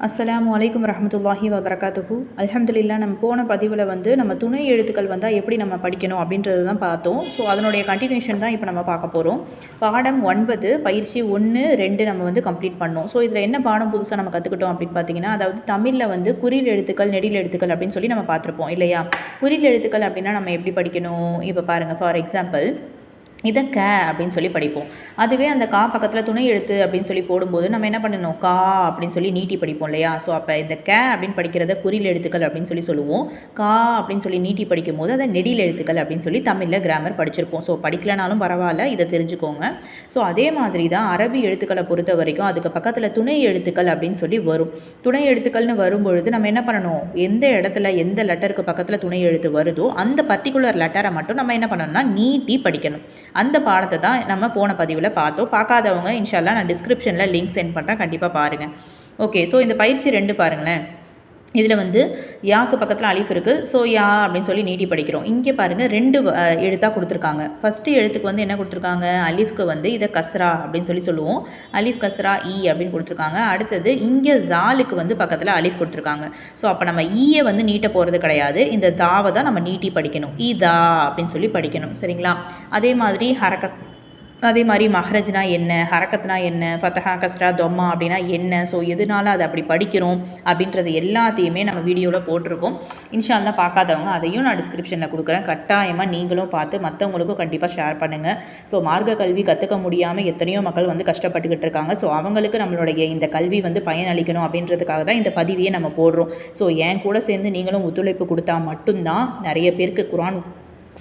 அஸ்லாம் வலைக்கம் வரஹமத்துல்லாஹி வபரகாத்துஹூ. அலமதுல்லா நம்ம போன பதிவில் வந்து நம்ம துணை எழுத்துக்கள் வந்தால் எப்படி நம்ம படிக்கணும் அப்படின்றது தான் பார்த்தோம். ஸோ அதனுடைய கண்டினியூஷன் தான் இப்போ நம்ம பார்க்க போகிறோம் பாடம் ஒன்பது பயிற்சி ஒன்று ரெண்டு நம்ம வந்து கம்ப்ளீட் பண்ணோம். ஸோ இதில் என்ன பாடம் புதுசாக நம்ம கற்றுக்கிட்டோம் அப்படின்னு பார்த்தீங்கன்னா அதாவது தமிழில் வந்து குறில் எழுத்துக்கள் நெடில் எழுத்துக்கள் அப்படின்னு சொல்லி நம்ம பார்த்துருப்போம் இல்லையா? குறில் எழுத்துக்கள் அப்படின்னா நம்ம எப்படி படிக்கணும்? இப்போ பாருங்கள் ஃபார் எக்ஸாம்பிள் இதை க அப்படின்னு சொல்லி படிப்போம். அதுவே அந்த கா பக்கத்தில் துணை எழுத்து அப்படின்னு சொல்லி போடும்போது நம்ம என்ன பண்ணணும்? கா அப்படின்னு சொல்லி நீட்டி படிப்போம் இல்லையா? ஸோ அப்போ இந்த க அப்படின்னு படிக்கிறத குறியில் எழுத்துக்கள் அப்படின்னு சொல்லி சொல்லுவோம். கா அப்படின்னு சொல்லி நீட்டி படிக்கும் போது அதை நெடியில் எழுத்துக்கள் அப்படின்னு சொல்லி தமிழில் கிராமர் படிச்சிருப்போம். ஸோ படிக்கலனாலும் பரவாயில்ல இதை தெரிஞ்சுக்கோங்க. ஸோ அதே மாதிரி தான் அரபி எழுத்துக்களை பொறுத்த வரைக்கும் அதுக்கு பக்கத்தில் துணை எழுத்துக்கள் அப்படின்னு சொல்லி வரும். துணை எழுத்துக்கள்னு வரும்பொழுது நம்ம என்ன பண்ணணும்? எந்த இடத்துல எந்த லெட்டருக்கு பக்கத்தில் துணை எழுத்து வருதோ அந்த பர்டிகுலர் லெட்டரை மட்டும் நம்ம என்ன பண்ணணும்னா நீட்டி படிக்கணும். அந்த பாடத்தை தான் நம்ம போன பதிவில் பார்த்தோம். பார்க்காதவங்க இன்ஷால்லா நான் டிஸ்கிரிப்ஷனில் லிங்க் சென்ட் பண்ணுறேன் கண்டிப்பாக பாருங்கள் ஓகே ஸோ இந்த பயிற்சி ரெண்டு பாருங்களேன். இதில் வந்து யாக்கு பக்கத்தில் அலிஃப் இருக்குது. ஸோ யா அப்படின்னு சொல்லி நீட்டி படிக்கிறோம். இங்கே பாருங்கள் ரெண்டு எழுத்தாக கொடுத்துருக்காங்க. ஃபஸ்ட்டு எழுத்துக்கு வந்து என்ன கொடுத்துருக்காங்க? அலிஃப்க்கு வந்து இதை கஸ்ரா அப்படின்னு சொல்லி சொல்லுவோம். அலிஃப் கஸ்ரா இ அப்படின்னு கொடுத்துருக்காங்க. அடுத்தது இங்கே தாலுக்கு வந்து பக்கத்தில் அலிஃப் கொடுத்துருக்காங்க. ஸோ அப்போ நம்ம ஈயை வந்து நீட்ட போகிறது கிடையாது. இந்த தாவை தான் நம்ம நீட்டி படிக்கணும். ஈ தா அப்படின்னு சொல்லி படிக்கணும். சரிங்களா? அதே மாதிரி ஹரக்கத் அதே மாதிரி மஹரஜ்னா என்ன ஹரக்கத்னா என்ன ஃபத்தஹா கஸ்ரா தொம்மா அப்படின்னா என்ன? ஸோ எதனால அதை அப்படி படிக்கிறோம்? அப்படின்றது எல்லாத்தையுமே நம்ம வீடியோவில் போட்டிருக்கோம். இன்ஷால்லாம் பார்க்காதவங்க அதையும் நான் டிஸ்கிரிப்ஷனில் கொடுக்குறேன். கட்டாயமாக நீங்களும் பார்த்து மற்றவங்களுக்கும் கண்டிப்பாக ஷேர் பண்ணுங்கள் ஸோ மார்க்க கல்வி கற்றுக்க முடியாமல் எத்தனையோ மக்கள் வந்து கஷ்டப்பட்டுக்கிட்டு இருக்காங்க. ஸோ அவங்களுக்கு நம்மளுடைய இந்த கல்வி வந்து பயனளிக்கணும் அப்படின்றதுக்காக தான் இந்த பதிவையே நம்ம போடுறோம். ஸோ என் கூட சேர்ந்து நீங்களும் ஒத்துழைப்பு கொடுத்தா மட்டும்தான் நிறைய பேருக்கு குரான்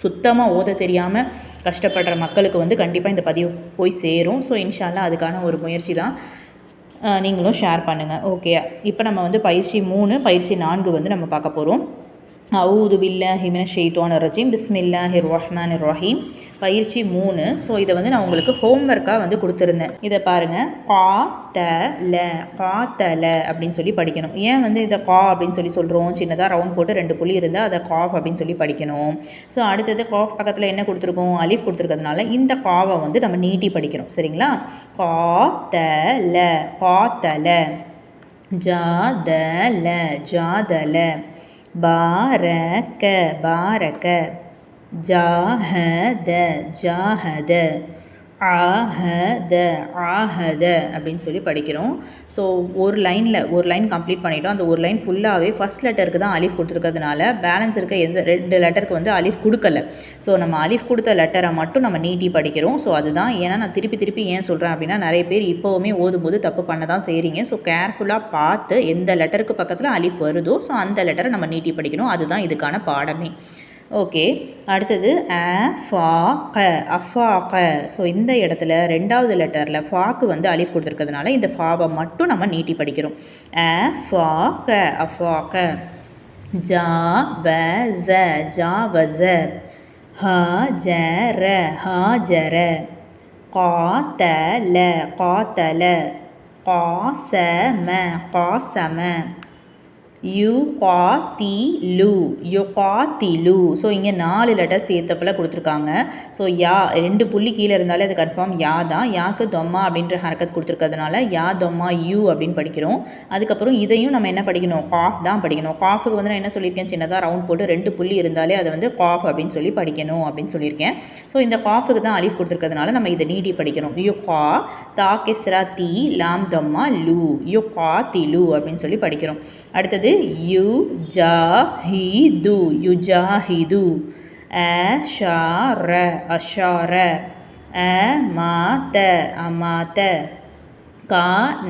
சுத்தமாக ஓத தெரியாமல் கஷ்டப்படுற மக்களுக்கு வந்து கண்டிப்பாக இந்த பதிவு போய் சேரும். ஸோ இன்ஷால்லாம் அதுக்கான ஒரு முயற்சி தான் நீங்களும் ஷேர் பண்ணுங்கள் ஓகே இப்போ நம்ம வந்து பயிற்சி மூணு பயிற்சி நான்கு வந்து நம்ம பார்க்க போகிறோம் அவுது பில்லாஹி மின ஷெய்தோன் ரஜீம். பிஸ்மில்லாஹி ரஹ்மான் ரஹீம். பயிற்சி மூணு. ஸோ இதை வந்து நான் உங்களுக்கு ஹோம்ஒர்க்காக வந்து கொடுத்துருந்தேன். இதை பாருங்கள் கா த ல கா த ல அப்படின்னு சொல்லி படிக்கணும். ஏன் வந்து இதை கா அப்படின்னு சொல்லி சொல்கிறோம் சின்னதாக ரவுண்ட் போட்டு ரெண்டு புள்ளி இருந்தால் அதை காஃப் அப்படின்னு சொல்லி படிக்கணும். ஸோ அடுத்தது காஃப் பக்கத்தில் என்ன கொடுத்துருக்கோம்? அலிஃப் கொடுத்துருக்கிறதுனால இந்த காவை வந்து நம்ம நீட்டி படிக்கிறோம் சரிங்களா? கா த ல கா த ல ஜா த பாரக்க பாரக்க ஜாஹத ஜாஹத. ஆஹத ஆஹத அப்படின்னு சொல்லி படிக்கிறோம். ஸோ ஒரு லைனில் ஒரு லைன் கம்ப்ளீட் பண்ணிட்டோம். அந்த ஒரு லைன் ஃபுல்லாகவே ஃபஸ்ட் லெட்டருக்கு தான் அலிஃப் கொடுத்துருக்கிறதுனால பேலன்ஸ் இருக்க எந்த ரெண்டு லெட்டருக்கு வந்து அலிஃப் கொடுக்கல. ஸோ நம்ம அலிஃப் கொடுத்த லெட்டரை மட்டும் நம்ம நீட்டி படிக்கிறோம். ஸோ அதுதான் ஏன்னா நான் திருப்பி திருப்பி ஏன் சொல்கிறேன் அப்படின்னா நிறைய பேர் இப்போவுமே ஓதும்போது தப்பு பண்ண தான் செய்கிறீங்க ஸோ கேர்ஃபுல்லாக பார்த்து எந்த லெட்டருக்கு பக்கத்தில் அலிஃப் வருதோ ஸோ அந்த லெட்டரை நம்ம நீட்டி படிக்கணும். அதுதான் இதுக்கான பாடமே. ஓகே அடுத்தது அ ஃபா க அஃபா க ஸோ இந்த இடத்துல ரெண்டாவது லெட்டரில் ஃபாக்கு வந்து அலிஃப் கொடுத்துருக்கிறதுனால இந்த ஃபாவை மட்டும் நம்ம நீட்டி படிக்கிறோம். அ ஃபா க அஃபா க ஜா வ ஜ ஜா வ ஜ. ஹ ஜ ர ஹ ஜ ர. கா த ல கா த ல. கா ச ம கா ச ம. யு கா தி லு யு கா தி லு ஸோ இங்கே நாலு லெட்டர் சேர்த்தப்பில் கொடுத்துருக்காங்க. ஸோ யா ரெண்டு புள்ளி கீழே இருந்தாலே அது கன்ஃபார்ம் யா தான். யாக்கு தொம்மா அப்படின்ற ஹரக்கத் கொடுத்துருக்கிறதுனால யா தொம்மா யூ அப்படின்னு படிக்கிறோம். அதுக்கப்புறம் இதையும் நம்ம என்ன படிக்கணும்? காஃப் தான் படிக்கணும். காஃபுக்கு வந்து நான் என்ன சொல்லியிருக்கேன்? சின்னதாக ரவுண்ட் போட்டு ரெண்டு புள்ளி இருந்தாலே அதை வந்து காஃப் அப்படின்னு சொல்லி படிக்கணும் அப்படின்னு சொல்லியிருக்கேன். ஸோ இந்த காஃபுக்கு தான் அலிஃப் கொடுத்துருக்கிறதுனால நம்ம இதை நீடி படிக்கிறோம் யு கா தா கெஸ்ரா தி லாம் தொம்மா லூ. யு கா தி லூ அப்படின்னு சொல்லி படிக்கிறோம். அடுத்தது யு ஜா ஹி து யுஜாஹிது அஷார அஷார அமாத அமாத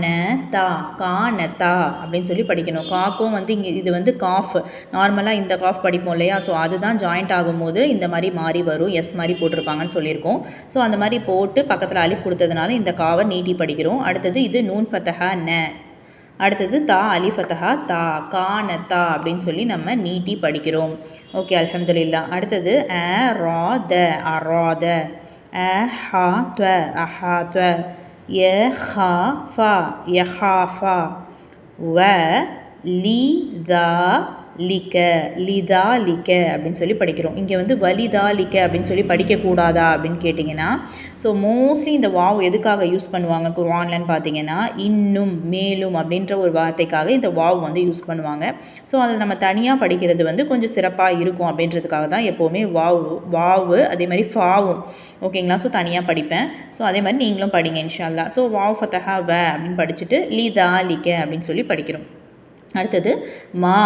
ந தா அப்படின்னு சொல்லி படிக்கணும். காக்கும் வந்து இங்கே இது வந்து காஃப். நார்மலாக இந்த காஃப் படிப்போம் இல்லையா? ஸோ அதுதான் ஜாயிண்ட் ஆகும்போது இந்த மாதிரி மாறி வரும். எஸ் மாதிரி போட்டிருப்பாங்கன்னு சொல்லியிருக்கோம். ஸோ அந்த மாதிரி போட்டு பக்கத்தில் அலிஃப் கொடுத்ததுனால இந்த காவை நீட்டி படிக்கிறோம். அடுத்தது இது நூன் ஃபத்தஹா ந. அடுத்தது தா அலிஃபத்தஹா தா கான தா அப்படின்னு சொல்லி நம்ம நீட்டி படிக்கிறோம். ஓகே அலமதுல்லா அடுத்தது அ ரா த அராத. அ ஹா த்வ அஹா த்வ. ய ஹா ஃபா. வ லி தா லிக்க லிதா லிக்க அப்படின்னு சொல்லி படிக்கிறோம். இங்கே வந்து வலிதா லிக்க அப்படின்னு சொல்லி படிக்கக்கூடாதா அப்படின்னு கேட்டிங்கன்னா ஸோ மோஸ்ட்லி இந்த வாவ் எதுக்காக யூஸ் பண்ணுவாங்க? குர்வான்லன்னு பார்த்தீங்கன்னா இன்னும் மேலும் அப்படின்ற ஒரு வார்த்தைக்காக இந்த வாவ் வந்து யூஸ் பண்ணுவாங்க. ஸோ அதை நம்ம தனியாக படிக்கிறது வந்து கொஞ்சம் சிறப்பாக இருக்கும் அப்படின்றதுக்காக தான் எப்போவுமே வாவ் வாவு அதே மாதிரி ஃபாவும். ஓகேங்களா ஸோ தனியாக படிப்பேன். ஸோ அதே மாதிரி நீங்களும் படிங்க இன்ஷால்லா ஸோ வாவ் ஃபத்தஹா வ அப்படின்னு படிச்சுட்டு லிதா லிக்க அப்படின்னு சொல்லி படிக்கிறோம். அடுத்தது மா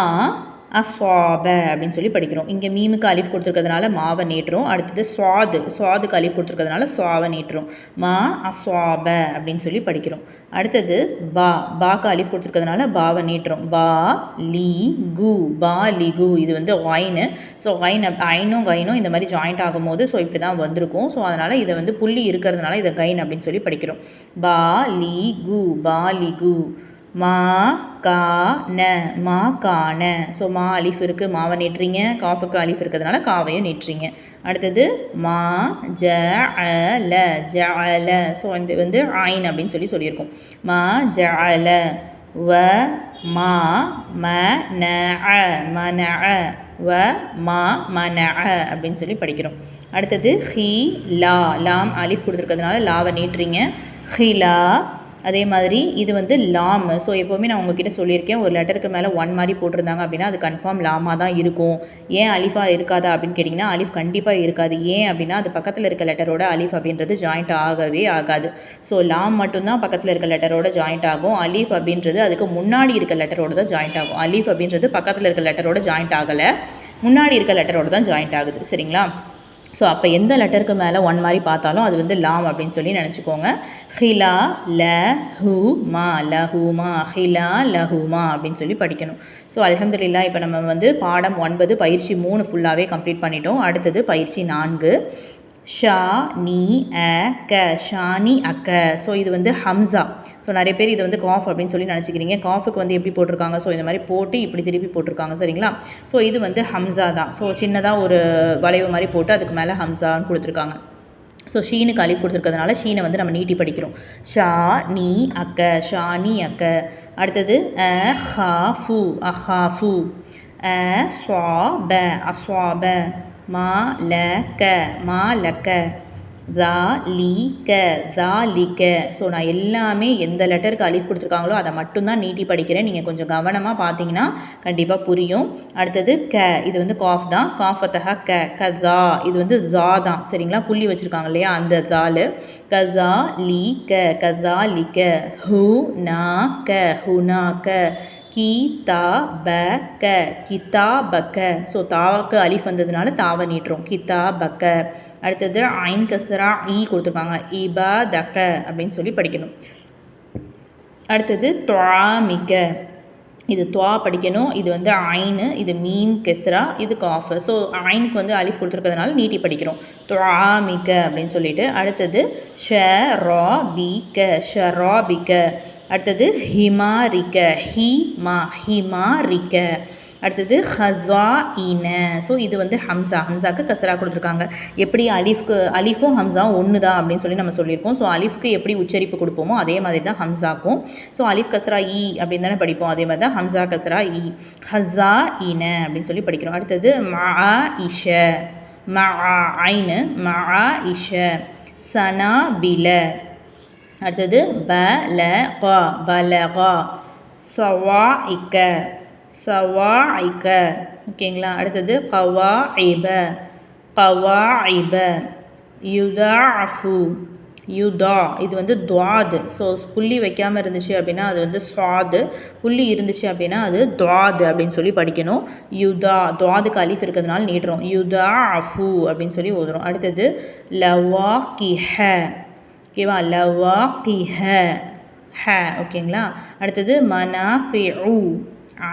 அஸ்வாப அப்படின்னு சொல்லி படிக்கிறோம். இங்கே மீமுக்கு அலிஃப் கொடுத்துருக்கிறதுனால மாவை நீட்டுறோம். அடுத்தது சுவாது சுவாதுக்கு அலிஃப் கொடுத்துருக்கிறதுனால சுவாவை நீட்டுறோம். மா அஸ்வாப அப்படின்னு சொல்லி படிக்கிறோம். அடுத்தது பா பாக்கு அலிஃப் கொடுத்துருக்கிறதுனால பாவை நீட்டுறோம். பா லி கு பா லி கு. இது வந்து ஒயின்னு ஸோ ஒயின் ஐனும் கைனும் இந்த மாதிரி ஜாயிண்ட் ஆகும்போது ஸோ இப்படி தான் வந்திருக்கும். ஸோ அதனால் இதை வந்து புள்ளி இருக்கிறதுனால இதை கைன் அப்படின்னு சொல்லி படிக்கிறோம். பா லி கு பா லி கு. மா கா ந மா காண ஸோ மா அலிஃப் இருக்குது மாவை நீட்டுறீங்க. காஃபுக்கு அலிஃப் இருக்கிறதுனால காவையும் நீட்டுறீங்க. அடுத்தது மா ஜ அல ஜ அல ஸோ இது வந்து ஆயின் அப்படின்னு சொல்லி சொல்லியிருக்கோம். மா ஜ அல வ மா ம ந அ. ம ந அ. வ மா ம ந அ அப்படின்னு சொல்லி படிக்கிறோம். அடுத்தது ஹி லா. லாம் அலிஃப் கொடுத்துருக்கிறதுனால லாவை நீட்டுறீங்க. ஹிலா அதே மாதிரி இது வந்து லாம் ஸோ எப்போவுமே நான் உங்ககிட்ட சொல்லியிருக்கேன் ஒரு லெட்டருக்கு மேலே ஒன் மாதிரி போட்டிருந்தாங்க அப்படின்னா அது கன்ஃபார்ம் லாமாக தான் இருக்கும். ஏன் அலிஃபா இருக்காதா அப்படின்னு கேட்டிங்கன்னா அலிஃப் கண்டிப்பாக இருக்காது. ஏன் அப்படின்னா அது பக்கத்தில் இருக்க லெட்டரோட அலிஃப் அப்படின்றது ஜாயிண்ட் ஆகவே ஆகாது. ஸோ லாம் மட்டும்தான் பக்கத்தில் இருக்க லெட்டரோட ஜாயிண்ட் ஆகும். அலிஃப் அப்படின்றது அதுக்கு முன்னாடி இருக்க லெட்டரோட தான் ஜாயிண்ட் ஆகும். அலிஃப் அப்படின்றது பக்கத்தில் இருக்க லெட்டரோட ஜாயிண்ட் ஆகலை. முன்னாடி இருக்க லெட்டரோட தான் ஜாயிண்ட் ஆகுது. சரிங்களா? ஸோ அப்போ எந்த லெட்டருக்கு மேலே ஒன் மாதிரி பார்த்தாலும் அது வந்து லாம் அப்படின்னு சொல்லி நினச்சிக்கோங்க. ஹிலா ல ஹூ மா லஹூமா ஹிலா லஹூமா அப்படின்னு சொல்லி படிக்கணும். ஸோ அலமதுல்லா இப்போ நம்ம வந்து பாடம் ஒன்பது பயிற்சி மூணு ஃபுல்லாகவே கம்ப்ளீட் பண்ணிட்டோம். அடுத்தது பயிற்சி நான்கு. ஷா நீ அ க ஷானி அக்க. ஸோ இது வந்து ஹம்சா. ஸோ நிறைய பேர் இது வந்து காஃப் அப்படின்னு சொல்லி நினச்சிக்கிறீங்க. காஃபுக்கு வந்து எப்படி போட்டிருக்காங்க? ஸோ இந்த மாதிரி போட்டு இப்படி திருப்பி போட்டிருக்காங்க. சரிங்களா? ஸோ இது வந்து ஹம்சா தான். ஸோ சின்னதாக ஒரு வளைவு மாதிரி போட்டு அதுக்கு மேலே ஹம்சான்னு கொடுத்துருக்காங்க. ஸோ ஷீனுக்கு அழிவு கொடுத்துருக்கிறதுனால ஷீனை வந்து நம்ம நீட்டி படிக்கிறோம். ஷா நீ அக்க ஷா நீ அக்க. அடுத்தது அ ஹா ஃபு. அஹா ஃபு. அ ஸ்வா ப. அஸ்வாப மா ல க மா லக்க தா லீ க தா லிக்க ஸோ நான் எல்லாமே எந்த லெட்டருக்கு அலிஃப் கொடுத்துருக்காங்களோ அதை மட்டும்தான் நீட்டி படிக்கிறேன். நீங்கள் கொஞ்சம் கவனமாக பார்த்தீங்கன்னா கண்டிப்பாக புரியும். அடுத்தது க. இது வந்து காஃப் தான். காஃபத்தக க. கதா இது வந்து ஜா தான். சரிங்களா? புள்ளி வச்சுருக்காங்க இல்லையா? அந்த ஜாலு கதா லீ க. கதா லிக்க ஹூ நா க. ஹுனா க. கீ தா ப க கிதா பக்க ஸோ தாவுக்கு அலிஃப் வந்ததுனால தாவை நீட்டுறோம். கிதா பக்க அடுத்தது ஐன் கசரா ஈ கொடுத்துருக்காங்க. இபா தக்க அப்படின்னு சொல்லி படிக்கணும். அடுத்தது மிக்க இது துவா படிக்கணும். இது வந்து ஐனு இது மீன் கெஸ்ரா இது காஃப் ஸோ ஐனுக்கு வந்து அலிஃப் கொடுத்துருக்கிறதுனால நீட்டி படிக்கிறோம். மிக்க அப்படின்னு சொல்லிட்டு. அடுத்தது ஷ ரா பி க ஷ ரா பிக்க அடுத்தது ஹிமாரிக்க ஹி மா ஹிமாரிக்க. அடுத்தது ஹஸ்வா ஈன ஸோ இது வந்து ஹம்சா. ஹம்சாக்கு கசரா கொடுத்துருக்காங்க. எப்படி அலிஃப்க்கு அலிஃபும் ஹம்சாவும் ஒன்று தான் அப்படின்னு சொல்லி நம்ம சொல்லியிருக்கோம். ஸோ அலிஃப்க்கு எப்படி உச்சரிப்பு கொடுப்போமோ அதே மாதிரி தான் ஹம்சாக்கும். ஸோ அலிஃப் கசரா ஈ அப்படின்னு தானே படிப்போம். அதே மாதிரி தான் ஹம்சா கசரா இ. ஹஸ்ஸா ஈன அப்படின்னு சொல்லி படிக்கிறோம். அடுத்தது மா இஷ மா ஐனு. மா இஷ சனா பில அடுத்தது ப ல க பலகா. சவா இக்க சவா இக்க ஓகேங்களா? அடுத்தது கவா ஐப கவா ஐப யுதா. அஃபு யுதா இது வந்து துவாது. ஸோ புள்ளி வைக்காமல் இருந்துச்சு அப்படின்னா அது வந்து சுவாது. புள்ளி இருந்துச்சு அப்படின்னா அது துவாது அப்படின்னு சொல்லி படிக்கணும். யுதா. துவாதுக்கு அலிஃப் இருக்கிறதுனால நீடுறோம் யுதா அஃபு அப்படின்னு சொல்லி ஓதுறோம். அடுத்தது லவா கிஹ ஓகேவா லவா திஹ ஹ ஓகேங்களா? அடுத்தது மனா ஃபேரு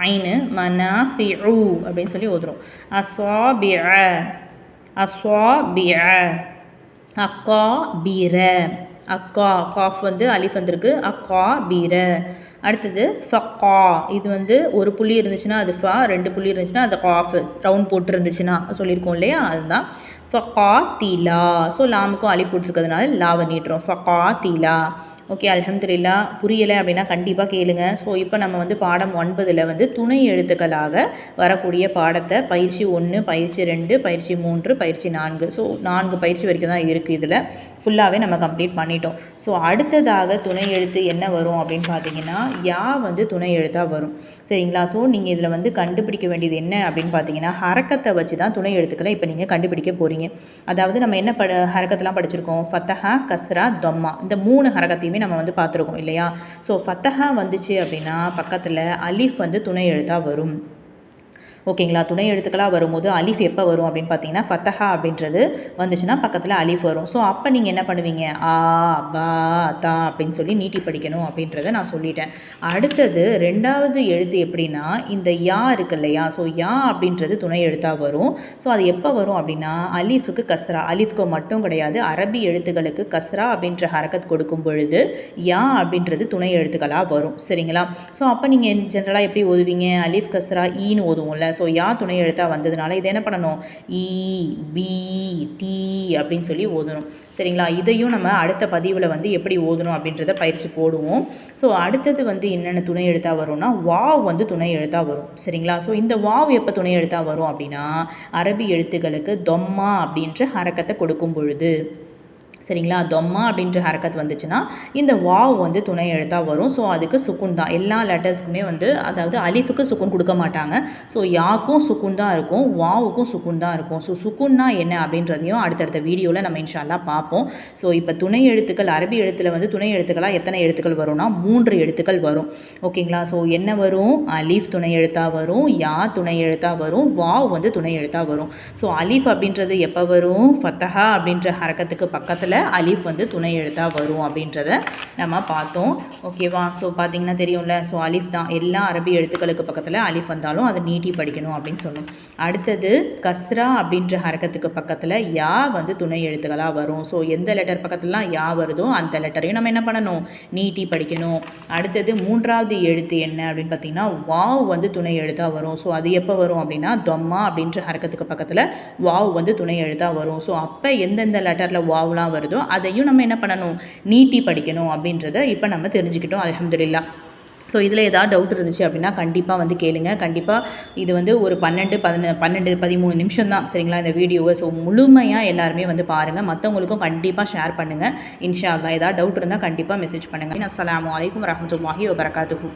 ஐனு மனா ஃபேரு அப்படின்னு சொல்லி ஓதுறோம். அஸ்வாபிஅ. அஸ்வாபிஅ. அக்கா பீர அக்கா காஃப் வந்து அலிஃப் வந்திருக்கு. அக்கா பீர. அடுத்தது ஃபக்கா இது வந்து ஒரு புள்ளி இருந்துச்சுன்னா அது ஃபா ரெண்டு புள்ளி இருந்துச்சுன்னா அது காஃப் ரவுண்ட் போட்டு இருந்துச்சுன்னா சொல்லியிருக்கோம் இல்லையா? அதுதான். ஃபக்கா தீலா. ஸோ லாமுக்கும் அலிஃப் போட்டிருக்கிறதுனால லாவை நீட்டுறோம் ஃபக்கா தீலா. ஓகே அலமதுல்லா புரியலை அப்படின்னா கண்டிப்பாக கேளுங்க. ஸோ இப்போ நம்ம வந்து பாடம் ஒன்பதில் வந்து துணை எழுத்துக்களாக வரக்கூடிய பாடத்தை பயிற்சி ஒன்று பயிற்சி ரெண்டு பயிற்சி மூன்று பயிற்சி நான்கு. ஸோ நான்கு பயிற்சி வரைக்கும் தான் இருக்குது இதில். ஃபுல்லாகவே நம்ம கம்ப்ளீட் பண்ணிட்டோம். ஸோ அடுத்ததாக துணை எழுத்து என்ன வரும் அப்படின்னு பார்த்தீங்கன்னா யா வந்து துணை எழுத்தாக வரும். சரிங்களா? ஸோ நீங்கள் இதில் வந்து கண்டுபிடிக்க வேண்டியது என்ன அப்படின்னு பார்த்தீங்கன்னா ஹரக்கத்தை வச்சு தான் துணை எழுத்துக்களை இப்போ நீங்கள் கண்டுபிடிக்க போகிறீங்க அதாவது நம்ம என்ன பட ஹரக்கத்தெலாம் படிச்சிருக்கோம். ஃபத்தஹா கஸ்ரா தொம்மா. இந்த மூணு ஹரக்கத்தையும் நம்ம வந்து பார்த்துருக்கோம் இல்லையா? ஸோ ஃபத்தஹா வந்துச்சு அப்படின்னா பக்கத்தில் அலிஃப் வந்து துணை எழுத்தாக வரும். ஓகேங்களா? துணை எழுத்துக்களாக வரும்போது அலிஃப் எப்போ வரும் அப்படின்னு பார்த்தீங்கன்னா ஃபத்தஹா அப்படின்றது வந்துச்சுன்னா பக்கத்தில் அலிஃப் வரும். ஸோ அப்போ நீங்கள் என்ன பண்ணுவீங்க? ஆ பா தா அப்படின்னு சொல்லி நீட்டி படிக்கணும் அப்படின்றத நான் சொல்லிட்டேன். அடுத்தது ரெண்டாவது எழுத்து எப்படின்னா இந்த யா இருக்கு இல்லையா? ஸோ யா அப்படின்றது துணை எழுத்தாக வரும். ஸோ அது எப்போ வரும் அப்படின்னா அலிஃபுக்கு கஸ்ரா. அலிஃப்க்கு மட்டும் கிடையாது அரபி எழுத்துக்களுக்கு கஸ்ரா அப்படின்ற ஹரக்கத் கொடுக்கும் பொழுது யா அப்படின்றது துணை எழுத்துக்களாக வரும். சரிங்களா? ஸோ அப்போ நீங்கள் ஜென்ரலாக எப்படி ஓதுவீங்க? அலிஃப் கஸ்ரா ஈன்னு ஓதுவோம்ல. ஸோ யா துணை எழுத்தாக வந்ததுனால இதை என்ன பண்ணணும்? இ பி டி அப்படின்னு சொல்லி ஓதணும். சரிங்களா? இதையும் நம்ம அடுத்த பதிவில் வந்து எப்படி ஓதணும் அப்படின்றத பயிற்சி போடுவோம். ஸோ அடுத்தது வந்து என்னென்ன துணை எழுத்தாக வரும்னா வாவ் வந்து துணை எழுத்தாக வரும். சரிங்களா? ஸோ இந்த வாவ் எப்போ துணை எழுத்தாக வரும் அப்படின்னா அரபி எழுத்துக்களுக்கு தொம்மா அப்படின்ற ஹரக்கத்தை கொடுக்கும் பொழுது. சரிங்களா? தொம்மா அப்படின்ற ஹரக்கத் வந்துச்சுன்னா இந்த வாவ் வந்து துணை எழுத்தாக வரும். ஸோ அதுக்கு சுக்குன் தான். எல்லா லெட்டர்ஸ்க்குமே வந்து அதாவது அலிஃபுக்கு சுக்குன் கொடுக்க மாட்டாங்க. ஸோ யாக்கும் சுக்குன் தான் இருக்கும் வாவுக்கும் சுக்குன் தான் இருக்கும். ஸோ சுக்குன்னா என்ன அப்படின்றதையும் அடுத்தடுத்த வீடியோவில் நம்ம இன்ஷால்லா பார்ப்போம். ஸோ இப்போ துணை எழுத்துக்கள் அரபி எழுத்தில் வந்து துணை எழுத்துக்களாக எத்தனை எழுத்துக்கள் வரும்னா மூன்று எழுத்துக்கள் வரும். ஓகேங்களா? ஸோ என்ன வரும்? அலீஃப் துணை எழுத்தாக வரும் யா துணை எழுத்தாக வரும் வாவ் வந்து துணை எழுத்தாக வரும். ஸோ அலீஃப் அப்படின்றது எப்போ வரும்? ஃபத்தஹா அப்படின்ற ஹரக்கத்துக்கு பக்கத்தில் அலீஃப் வந்து துணை எழுத்தாக வரும் அப்படின்றத நம்ம பார்த்தோம். ஓகேவா ஸோ பார்த்தீங்கன்னா தெரியும்ல. ஸோ அலிஃப் தான். எல்லா அரபி எழுத்துக்களுக்கு பக்கத்தில் அலீஃப் வந்தாலும் அதை நீட்டி படிக்கணும் அப்படின்னு சொன்னோம். அடுத்தது கஸ்ரா அப்படின்ற ஹரக்கத்துக்கு பக்கத்தில் யா வந்து துணை எழுத்துக்களாக வரும். ஸோ எந்த லெட்டர் பக்கத்துலலாம் யா வருதோ அந்த லெட்டரையும் நம்ம என்ன பண்ணணும்? நீட்டி படிக்கணும். அடுத்தது மூன்றாவது எழுத்து என்ன அப்படின்னு பார்த்தீங்கன்னா வாவ் வந்து துணை எழுத்தாக வரும். ஸோ அது எப்போ வரும் அப்படின்னா தொம்மா அப்படின்ற ஹரக்கத்துக்கு பக்கத்தில் வாவ் வந்து துணை எழுத்தாக வரும். ஸோ அப்போ எந்தெந்த லெட்டரில் வாவ்லாம் வருதோ அதையும் நம்ம என்ன பண்ணணும்? நீட்டி படிக்கணும் அப்படின்றத இப்போ நம்ம தெரிஞ்சுக்கிட்டோம். அலமதுல்லா ஸோ இதில் ஏதாவது டவுட் இருந்துச்சு அப்படின்னா கண்டிப்பாக வந்து கேளுங்க. கண்டிப்பாக இது வந்து ஒரு பன்னெண்டு பதின பன்னெண்டு பதிமூணு நிமிஷம் தான். சரிங்களா? இந்த வீடியோவை. ஸோ முழுமையாக எல்லாருமே வந்து பாருங்கள் மற்றவங்களுக்கும் கண்டிப்பாக ஷேர் பண்ணுங்கள் இன்ஷா அல்லா ஏதாவது டவுட் இருந்தால் கண்டிப்பாக மெசேஜ் பண்ணுங்கள் அஸ்லாம் வலைக்கம் வரமத்துல்லாஹி வபரகாத்துஹு.